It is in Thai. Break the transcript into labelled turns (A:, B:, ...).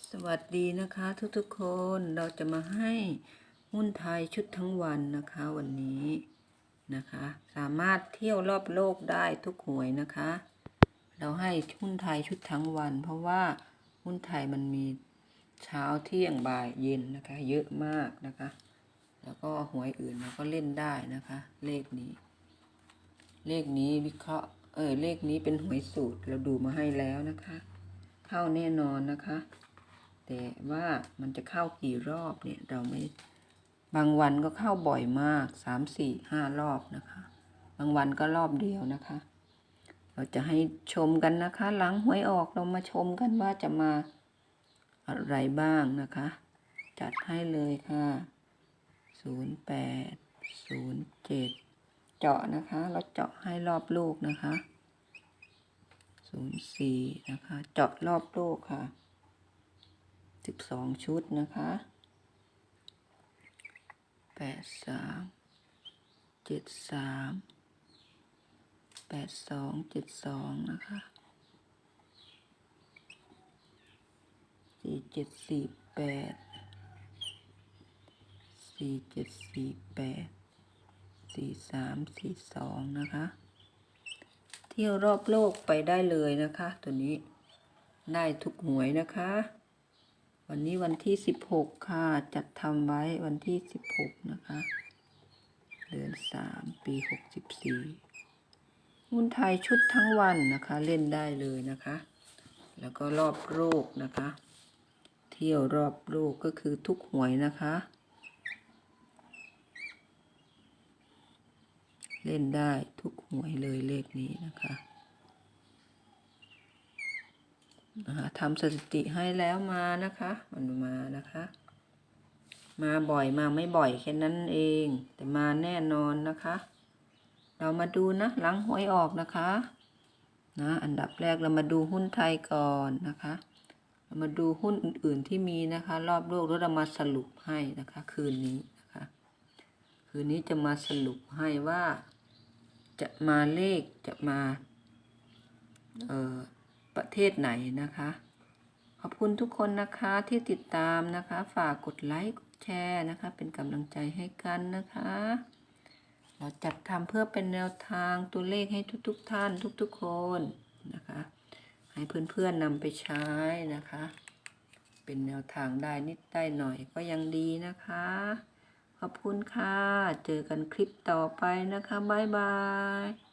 A: สวัสดีนะคะทุกๆคนเราจะมาให้หุ้นไทยชุดทั้งวันนะคะวันนี้นะคะ สามารถเที่ยวรอบโลกได้ทุกหวยนะคะ เราให้หุ้นไทยชุดทั้งวัน เพราะว่าหุ้นไทยมันมีเช้าเที่ยงบ่ายเย็นนะคะ เยอะมากนะคะ แล้วก็หวยอื่นเราก็เล่นได้นะคะ เลขนี้ เลขนี้วิเคราะห์เออเลขนี้เป็นหวยสูตรเราดูมาให้แล้วนะคะ เข้าแน่นอนนะคะ แต่ว่ามันจะเข้ากี่รอบเนี่ยเราไม่บางวันก็เข้าบ่อยมากสามสี่ห้ารอบนะคะ บางวันก็รอบเดียวนะคะ เราจะให้ชมกันนะคะ หลังหวยออกเรามาชมกันว่าจะมาอะไรบ้างนะคะ จัดให้เลยค่ะศูนย์แปดศูนย์เจ็ดเจาะนะคะ เราเจาะให้รอบลูกนะคะศูนย์สี่นะคะ เจาะรอบลูกค่ะ สิบสองชุดนะคะแปดสามเจ็ดสามแปดสองเจ็ดสองนะคะสี่เจ็ดสี่แปดสี่เจ็ดสี่แปดสี่สามสี่สองนะคะ เที่ยวรอบโลกไปได้เลยนะคะ ตัวนี้ได้ทุกหวยนะคะ วันนี้วันที่สิบหกค่ะ จัดทำไว้วันที่สิบหกนะคะ เดือนสามปีหกสิบสี่หุ้นไทยชุดทั้งวันนะคะ เล่นได้เลยนะคะ แล้วก็รอบโลกนะคะ เที่ยวรอบโลกก็คือทุกหวยนะคะ เล่นได้ทุกหวยเลยเลขนี้นะคะ นะคะทำสถิติให้แล้วมานะคะ มันมานะคะ มาบ่อยมาไม่บ่อยแค่นั้นเอง แต่มาแน่นอนนะคะ เรามาดูนะหลังหวยออกนะคะนะอันดับแรกเรามาดูหุ้นไทยก่อนนะคะ เรามาดูหุ้นอื่นๆที่มีนะคะ รอบโลกแล้วเรามาสรุปให้นะคะ คืนนี้นะคะ คืนนี้จะมาสรุปให้ว่า จะมาเลขจะมา เอ่อ ประเทศไหนนะคะ ขอบคุณทุกคนนะคะที่ติดตามนะคะ ฝากกดไลค์กดแชร์นะคะ เป็นกำลังใจให้กันนะคะ เราจัดทำเพื่อเป็นแนวทางตัวเลขให้ทุก ๆทท่านทุก ๆ คนนะคะ ให้เพื่อนๆนำไปใช้นะคะ เป็นแนวทางได้นิดได้หน่อยก็ยังดีนะคะขอบคุณค่ะ เจอกันคลิปต่อไปนะคะ บ๊ายบาย